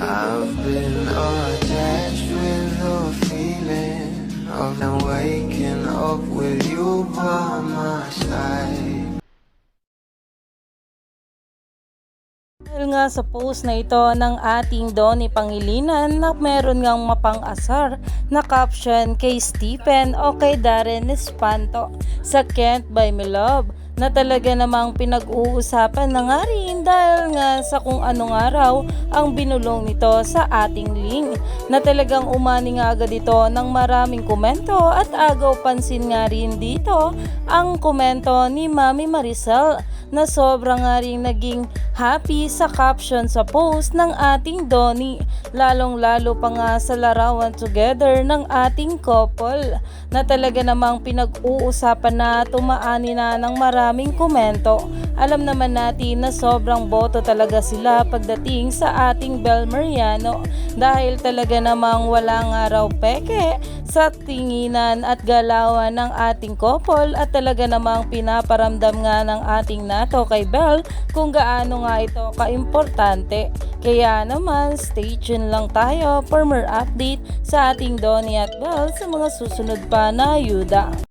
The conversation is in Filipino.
I've been attached with the feeling of now waking up with you by my side. Dahil nga sa post na ito ng ating Donnie Pangilinan na meron ngang mapang-asar na caption kay Stephen o kay Darren Espanto sa Can't Buy Me Love na talaga namang pinag-uusapan na nga rin dahil nga sa kung anong araw ang binulong nito sa ating link na talagang umani nga agad ito ng maraming komento at agaw pansin nga rin dito ang komento ni Mami Maricel na sobrang nga rin naging happy sa caption sa post ng ating Donnie. Lalong lalo pa nga sa larawan together ng ating couple na talaga namang pinag-uusapan na tumaani na ng maraming komento alam naman natin na sobrang boto talaga sila pagdating sa ating Bel Mariano dahil talaga namang wala nga raw peke sa tinginan at galawan ng ating couple at talaga namang pinaparamdam nga ng ating nato kay Bel kung gaano nga ito kaimportante. Kaya naman, stay tuned lang tayo for more update sa ating Donnie at Bel sa mga susunod pa na ayuda.